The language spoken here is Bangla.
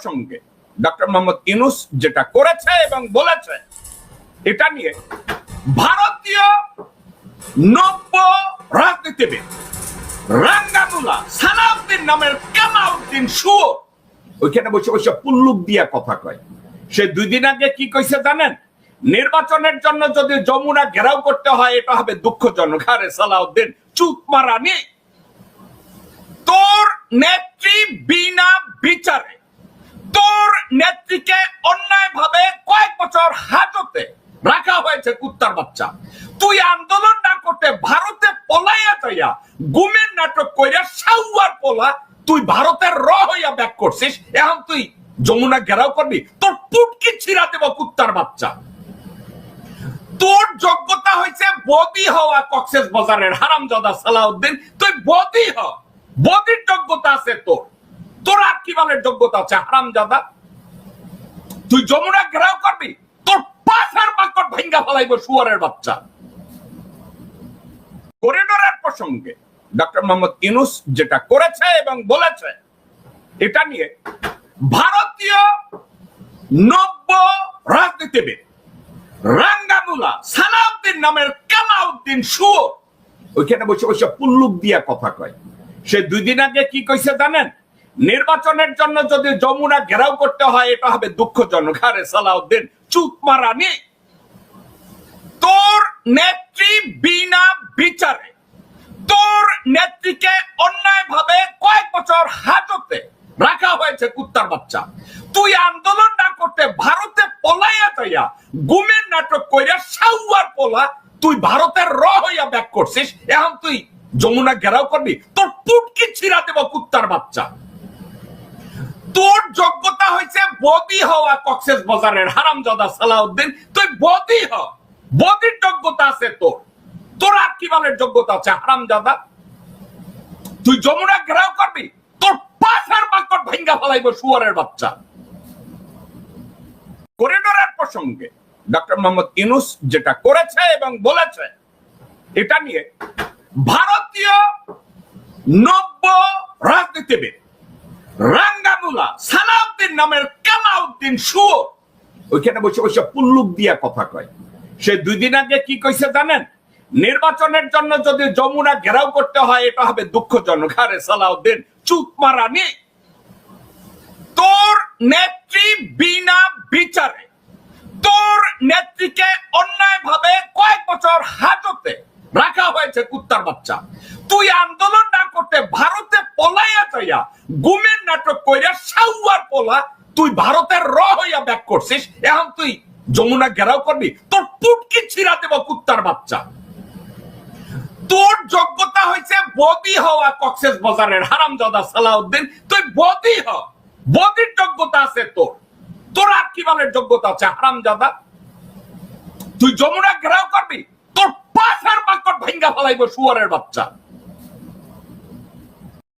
প্রসঙ্গে ডক্টর মোহাম্মদ ইনুস যেটা করেছে এবং বলেছে, এটা নিয়ে ভারতীয় নব্য রাজনীতিবিদ রাঙ্গানুলা সালাউদ্দিন নামের ওইখানে বসে বসে পুল্লুক দিয়া কথা কয়। সে দুই দিন আগে কি কইছে জানেন? নির্বাচনের জন্য যদি যমুনা ঘেরাও করতে হয়, এটা হবে দুঃখজনক। আরে সালাউদ্দিন, চুপ মারানি তোর নেত্রী বিনা বিচারে নেত্রীকে অন্যায় ভাবে কয়েক বছর হাজতে রাখা হয়েছে কুত্তার বাচ্চা। তুই আন্দোলন না করতে ভারতে পলাইয়া যাইয়া গুমের নাটক কইরা সাউয়ার পোলা তুই ভারতের র হইয়া ব্যাক করছিস, এখন তুই যমুনা ঘেরাও করবি, তোর পুটকি ছিড়া দেব কুত্তার বাচ্চা। তোর যোগ্যতা হয়েছে বদি হওয়া কক্সেস বাজারের হারামজাদা সালাউদ্দিন। তুই বদি হ, বদির যোগ্যতা আছে তোর। তোর আর কি বলের যোগ্যতা আছে হারামজাদা? তুই যমুনা ঘেরাও করবি, তোর পাশার বাকট ভেঙ্গা ফেলাইব শুয়ারের বাচ্চা। করিডোরের প্রসঙ্গে ডক্টর মোহাম্মদ ইনুস যেটা করেছে এবং বলেছে, এটা নিয়ে ভারতীয় নব্য রাজনীতিবিদ রাঙ্গানুলা সালাউদ্দিন নামের কালাউদ্দিন সুর ওইখানে বসে বসে পুল্লুক দিয়া কথা কয়। সে দুই দিন আগে কি কইছে জানেন? নির্বাচনের জন্য যদি যমুনা ঘেরাও করতে হয়, এটা হবে দুঃখজনক। আরে সালাউদ্দিন, চুপ মারানি তোর নেত্রী বিনা বিচারে, তোর নেত্রীকে অন্যায় ভাবে কয়েক বছর হাজতে রাখা হয়েছে কুত্তার বাচ্চা। তুই আন্দোলন না করতে ভারতে পলাইয়া যাইয়া গুমের নাটক কইরা সাউয়ার পোলা, তুই ভারতের র হইয়া ব্যাক করছিস এখন তুই যমুনা ঘেরাও করবি, তোর পুটকি ছিড়া দেব কুত্তার বাচ্চা। যোগ্যতা হয়েছে বদি হওয়া কক্সেস বাজারের হারামজাদা সালাউদ্দিন। তুই বদি হ। বদির যোগ্যতা আছে তোর। তোর আর কি বলের যোগ্যতা আছে হারামজাদা? তুই যমুনা ঘেরাও করবি, তোর পাশার বাকট ভেঙ্গা ফেলাইব শুয়ারের বাচ্চা। করিডোরের প্রসঙ্গে ডক্টর মোহাম্মদ ইনুস যেটা করেছে এবং বলেছে, এটা নিয়ে ভারতীয় নব্য রাজনীতিবিদ সালাউদ্দিন নামের কালাউদ্দিন সুর ওইখানে বসে বসে পুল্লুক দিয়া কথা কয়। সে দুই দিন আগে কি কইছে জানেন? নির্বাচনের জন্য যদি যমুনা ঘেরাও করতে হয়, এটা হবে দুঃখজনক। আরে সালাউদ্দিন, চুপ মারানি তোর নেত্রী বিনা বিচারে, তোর নেত্রীকে অন্যায় ভাবে কয়েক বছর হাজতে রাখা হয়েছে কুত্তার বাচ্চা। তুই আন্দোলন না করতে ভারতে পলাইয়া যাইয়া গুমের নাটক কইরা সাউয়ার পোলা, তুই ভারতের র হইয়া ব্যাক করছিস, এখন তুই যমুনা ঘেরাও করবি, তোর পুটকি ছিড়া দেব কুত্তার বাচ্চা। তোর যোগ্যতা হয়েছে বদি হওয়া কক্সেস বাজারের হারামজাদা সালাউদ্দিন। তুই বদি হ, বদির যোগ্যতা আছে তোর। তোর আর কি বলের যোগ্যতা আছে হারামজাদা? তুই যমুনা ঘেরাও করবি, তোর পাশার বাকট ভেঙ্গা ফেলাইব শুয়ারের বাচ্চা।